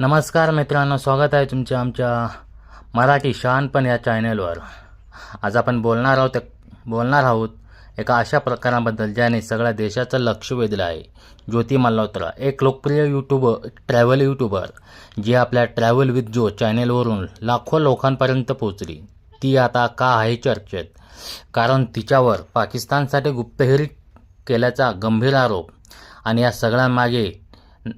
नमस्कार मित्रांनो स्वागत आहे तुमच्या आमच्या मराठी शहाणपण या चॅनलवर आज आपण बोलणार आहोत बोलणार आहोत एका अशा प्रकाराबद्दल ज्याने सगळ्या देशाचं लक्ष वेधलं आहे. ज्योती मल्होत्रा एक लोकप्रिय यूट्यूबर ट्रॅव्हल यूट्यूबर जी आपल्या ट्रॅव्हल विथ जो चॅनेलवरून लाखो लोकांपर्यंत पोहोचली. ती आता का आहे चर्चेत? कारण तिच्यावर पाकिस्तानसाठी गुप्तहेरी केल्याचा गंभीर आरोप आणि या सगळ्यांमागे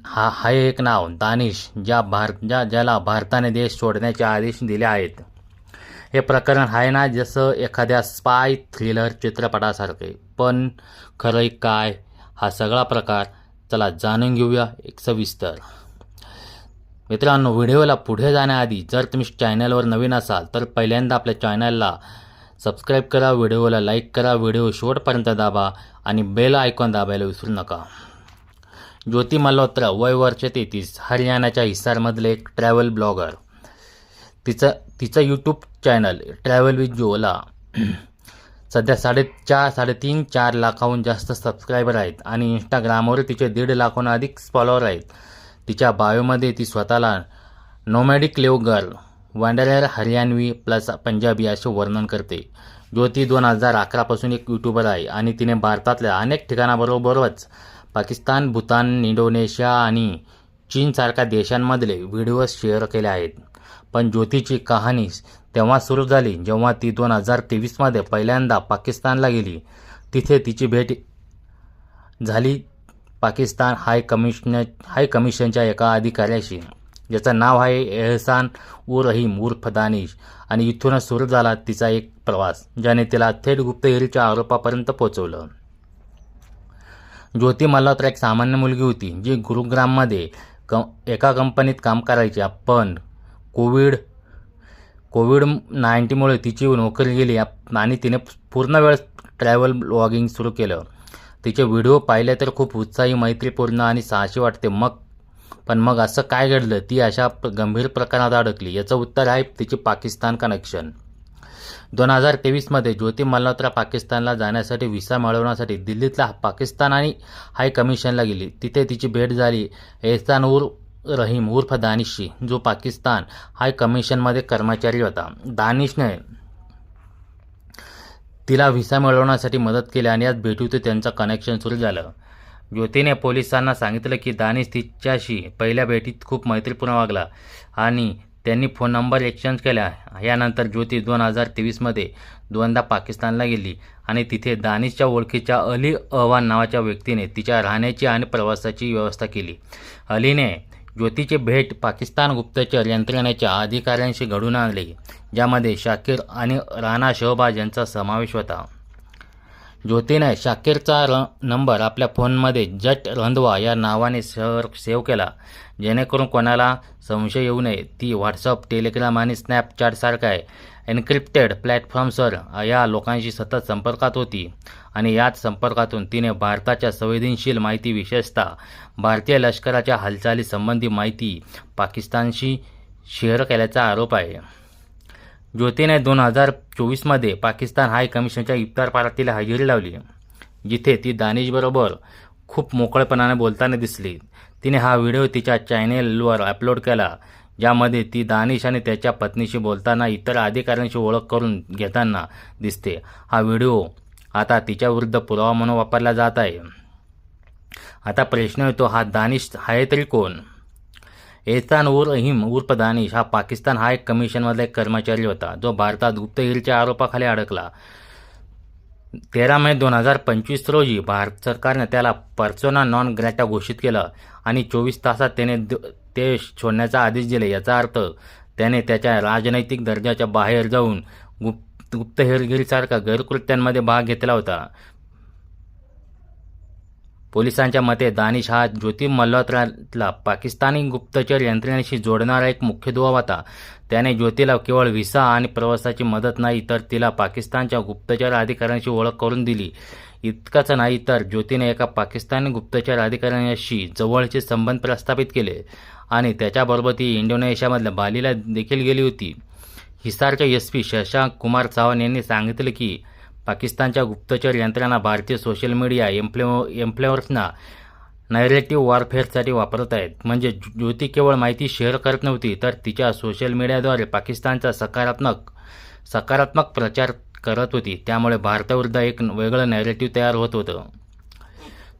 हा हा एक नाव दानिश ज्या भार ज्या ज्याला भारताने देश सोडण्याचे आदेश दिले आहेत. हे प्रकरण आहे ना जसं एखाद्या स्पाय थ्रिलर चित्रपटासारखे पण खरं काय? हा सगळा प्रकार चला जाणून घेऊया एक सविस्तर मित्रांनो व्हिडिओला पुढे जाण्याआधी जर तुम्ही चॅनलवर नवीन असाल तर पहिल्यांदा आपल्या चॅनलला सबस्क्राईब करा व्हिडिओला लाईक करा व्हिडिओ शेवटपर्यंत दाबा आणि बेल आयकॉन दाबायला विसरू नका. ज्योती मल्होत्रा वय वर्ष तेहतीस हरियाणाच्या हिसारमधले एक ट्रॅव्हल ब्लॉगर तिचं तिचं यूट्यूब चॅनल ट्रॅव्हल विथ जोला सध्या साडेचार साडेतीन चार लाखाहून जास्त सबस्क्रायबर आहेत आणि इंस्टाग्रामवर तिचे दीड लाखहून अधिक फॉलोअर आहेत. तिच्या बायोमध्ये ती स्वतःला nomadic live girl wanderer Haryanvi plus Punjabi असे वर्णन करते. ज्योती दोन हजार अकरापासून एक यूट्यूबर आहे आणि तिने भारतातल्या अनेक ठिकाणाबरोबरच पाकिस्तान भूतान इंडोनेशिया आणि चीनसारख्या देशांमधले व्हिडिओ शेअर केले आहेत. पण ज्योतीची कहाणी तेव्हा सुरू झाली जेव्हा ती दोन हजार तेवीसमध्ये पहिल्यांदा पाकिस्तानला गेली. तिथे तिची भेट झाली पाकिस्तान हाय कमिशन हाय कमिशनच्या एका अधिकाऱ्याशी ज्याचं नाव आहे एहसान उर रहीम उर्फ दानिश आणि इथूनच सुरू झाला तिचा एक प्रवास ज्याने तिला थेट गुप्तहेरीच्या आरोपापर्यंत पोहोचवलं ज्योती मल्होत्रा एक सामान्य मुलगी होती जी गुरुग्राममध्ये क एका कंपनीत काम करायची. पण कोविड कोविड नाईन्टीमुळे तिची नोकरी गेली आणि तिने पूर्ण वेळ ट्रॅव्हल ब्लॉगिंग सुरू केलं. तिचे व्हिडिओ पाहिले तर खूप उत्साही मैत्रीपूर्ण आणि साहसी वाटते. मग पण मग असं काय घडलं? ती अशा गंभीर प्रकरणात अडकली. याचं उत्तर आहे तिचे पाकिस्तान कनेक्शन दोन हजार तेवीसमध्ये ज्योती मल्होत्रा पाकिस्तानला जाण्यासाठी व्हिसा मिळवण्यासाठी दिल्लीतल्या पाकिस्तान आणि हाय कमिशनला गेली. तिथे तिची भेट झाली एहसान उर रहीम उर्फ दानिशशी जो पाकिस्तान हाय कमिशनमध्ये कर्मचारी होता. दानिशने तिला व्हिसा मिळवण्यासाठी मदत केली आणि याच भेटीतून त्यांचं कनेक्शन सुरू झालं. ज्योतीने पोलिसांना सांगितलं की दानिश तिच्याशी पहिल्या भेटीत खूप मैत्रीपूर्ण वागला आणि त्यांनी फोन नंबर एक्सचेंज केला. यानंतर ज्योती दोन हजार तेवीसमध्ये दोनदा पाकिस्तानला गेली आणि तिथे दानिशच्या ओळखीच्या अली अहवान नावाच्या व्यक्तीने तिच्या राहण्याची आणि प्रवासाची व्यवस्था केली. अलीने ज्योतीची भेट पाकिस्तान गुप्तचर यंत्रणेच्या अधिकाऱ्यांशी घडून आणली ज्यामध्ये शाकीर आणि राणा शहबाज यांचा समावेश होता. ज्योतीने शाकीरचा र नंबर आपल्या फोनमध्ये जट रंधवा या नावाने सर सेव्ह केला. जेणेकरून कोणाला संशय येऊ नये. ती व्हॉट्सअप टेलिग्राम आणि स्नॅपचॅटसारख्या एन्क्रिप्टेड प्लॅटफॉर्म्सवर या लोकांशी सतत संपर्कात होती. आणि याच संपर्कातून तिने भारताच्या संवेदनशील माहिती विशेषतः भारतीय लष्कराच्या हालचालीसंबंधी माहिती पाकिस्तानशी शेअर केल्याचा आरोप आहे. ज्योतीने दोन हजार चोवीसमध्ये पाकिस्तान हाय कमिशनच्या इफ्तार पार्टीला हजेरी लावली जिथे ती दानिशबरोबर खूप मोकळेपणाने बोलताना दिसली. तिने हा व्हिडिओ तिच्या चॅनेलवर अपलोड केला ज्यामध्ये ती दानिश आणि त्याच्या पत्नीशी बोलताना इतर अधिकाऱ्यांशी ओळख करून घेताना दिसते. हा व्हिडिओ आता तिच्याविरुद्ध पुरावा म्हणून वापरला जात आहे. आता प्रश्न येतो हा दानिश आहे तरी कोण? एहसान उर रहीम उर्फ दानिश हा पाकिस्तान हाय कमिशनमधला एक कर्मचारी होता. जो भारतात गुप्तगिरीच्या आरोपाखाली अडकला. तेरा मे दोन हजार पंचवीस रोजी भारत सरकारने त्याला पर्सोना नॉन ग्रॅटा घोषित केलं आणि चोवीस तासात त्याने ते सोडण्याचा आदेश दिले. याचा अर्थ त्याने त्याच्या राजनैतिक दर्जाच्या बाहेर जाऊन गुप्त गुप्तहेरगिरीसारख्या गैरकृत्यांमध्ये भाग घेतला होता. पोलिसांच्या मते दानिश हा ज्योती मल्होत्राला पाकिस्तानी गुप्तचर यंत्रणेशी जोडणारा एक मुख्य दुवा होता. त्याने ज्योतीला केवळ व्हिसा आणि प्रवासाची मदत नाही तर तिला पाकिस्तानच्या गुप्तचर अधिकाऱ्यांशी ओळख करून दिली. इतकंच नाही तर ज्योतीने एका पाकिस्तानी गुप्तचर अधिकाऱ्यांशी जवळचे संबंध प्रस्थापित केले आणि त्याच्याबरोबर ती इंडोनेशियामधल्या बालीला देखील गेली होती. हिसारच्या एस पी शशांक कुमार चव्हाण यांनी सांगितले की पाकिस्तानच्या गुप्तचर यंत्रणा भारतीय सोशल मीडिया एम्प्लॉ एम्प्लॉयर्सना नॅरेटिव्ह वॉरफेअरसाठी वापरत आहेत. म्हणजे ज्योती केवळ माहिती शेअर करत नव्हती तर तिच्या सोशल मीडियाद्वारे पाकिस्तानचा सकारात्मक सकारात्मक प्रचार करत होती. त्यामुळे भारताविरुद्ध एक वेगळं नॅरेटिव्ह तयार होत होतं.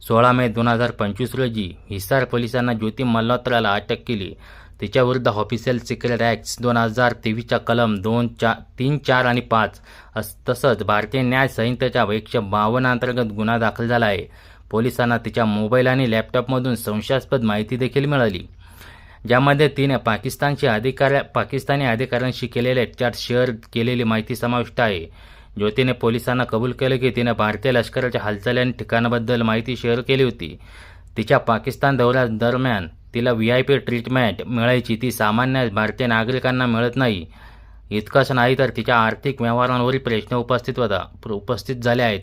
सोळा मे दोन हजार पंचवीस रोजी हिसार पोलिसांना ज्योती मल्होत्राला अटक केली. तिच्याविरुद्ध ऑफिशियल सिक्रेट ॲक्ट्स दोन हजार तेवीसच्या कलम दोन चा तीन चार आणि पाच तसंच भारतीय न्याय संहितेच्या एकशे बावन्न अंतर्गत गुन्हा दाखल झाला आहे. पोलिसांना तिच्या मोबाईल आणि लॅपटॉपमधून संशयास्पद माहिती देखील मिळाली. ज्यामध्ये तिने पाकिस्तानशी अधिकाऱ्या पाकिस्तानी अधिकाऱ्यांशी केलेले चॅट शेअर केलेली माहिती समाविष्ट आहे. ज्योतीने पोलिसांना कबूल केलं की तिने भारतीय लष्कराच्या हालचाली आणि ठिकाणाबद्दल माहिती शेअर केली होती. तिच्या पाकिस्तान दौऱ्यादरम्यान तिला व्ही आय पी ट्रीटमेंट मिळायची ती सामान्य भारतीय नागरिकांना मिळत नाही. इतकंच नाही तर तिच्या आर्थिक व्यवहारांवरही प्रश्न उपस्थित होता उपस्थित झाले आहेत.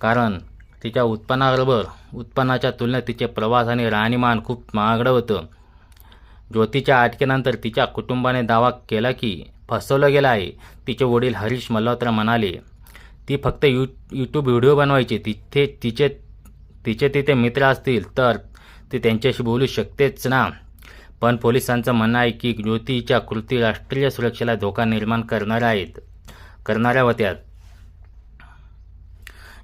कारण तिच्या उत्पन्नाबरोबर उत्पन्नाच्या तुलनेत तिचे प्रवास आणि राहणीमान खूप महागडं होतं. ज्योतीच्या अटकेनंतर तिच्या कुटुंबाने दावा केला की फसवलं गेलं आहे. तिचे वडील हरीश मल्होत्रा म्हणाले ती फक्त यू यूट्यूब व्हिडिओ बनवायची. तिथे तिचे तिचे तिथे मित्र असतील तर ते त्यांच्याशी बोलू शकतेच ना. पण पोलिसांचं म्हणणं आहे की ज्योतीच्या कृती राष्ट्रीय सुरक्षेला धोका निर्माण करणाऱ्या आहेत. करणाऱ्या होत्या.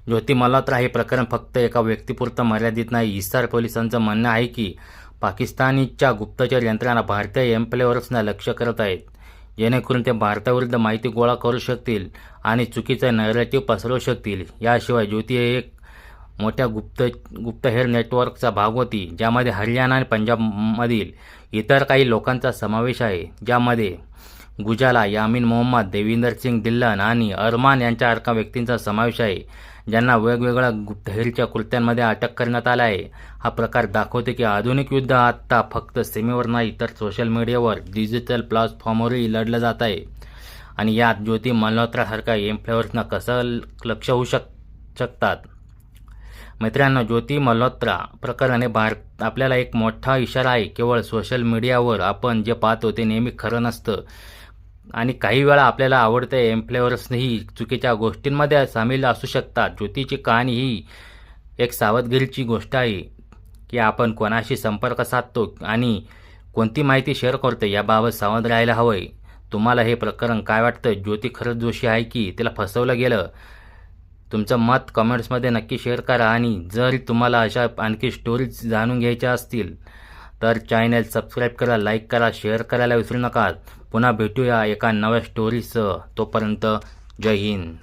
ज्योती मल्होत्रा हे प्रकरण फक्त एका व्यक्तीपुरतं मर्यादित नाही. इस्तार पोलिसांचं म्हणणं आहे की पाकिस्तानीच्या गुप्तचर यंत्रणा भारतीय एम्प्लॉयर्सना लक्ष करत आहेत. जेणेकरून ते भारताविरुद्ध माहिती गोळा करू शकतील आणि चुकीचं नॅरेटिव्ह पसरवू शकतील. याशिवाय ज्योती हे एक मोठ्या गुप्त गुप्तहेर नेटवर्कचा भाग होती ज्यामध्ये हरियाणा आणि पंजाबमधील इतर काही लोकांचा समावेश आहे ज्यामध्ये गुजाला यामीन मोहम्मद देविंदर सिंग दिल्लन आणि अरमान यांच्यासारख्या व्यक्तींचा समावेश आहे ज्यांना वेगवेगळ्या गुप्तहेरच्या कृत्यांमध्ये अटक करण्यात आला आहे. हा प्रकार दाखवते की आधुनिक युद्ध आत्ता फक्त सीमेवर नाही तर सोशल मीडियावर डिजिटल प्लॅटफॉर्मवरही लढलं जात आहे. आणि यात ज्योती मल्होत्रासारख्या एम्प्लॉयर्सना कसं ल- लक्ष होऊ शक शकतात? मित्रांनो ज्योती मल्होत्रा प्रकरणे भारत आपल्याला एक मोठा इशारा आहे. केवळ सोशल मीडियावर आपण जे पाहतो ते नेहमी खरं नसतं. आणि काही वेळा आपल्याला आवडते एम्प्लॉयर्सही चुकीच्या गोष्टींमध्ये सामील असू शकतात. ज्योतीची कहाणी ही एक सावधगिरीची गोष्ट आहे की आपण कोणाशी संपर्क साधतो आणि कोणती माहिती शेअर करतो याबाबत सावध राहायला हवं आहे तुम्हाला हे प्रकरण काय वाटतं? ज्योती खरंच जोशी आहे की तिला फसवलं गेलं? तुमचं मत कमेंट्समध्ये नक्की शेअर करा आणि जर तुम्हाला अशा आणखी स्टोरीज जाणून घ्यायच्या असतील तर चॅनल सबस्क्राईब करा लाईक करा शेअर करायला विसरू नका. पुन्हा भेटूया एका नव्या स्टोरीसह तोपर्यंत जय हिंद.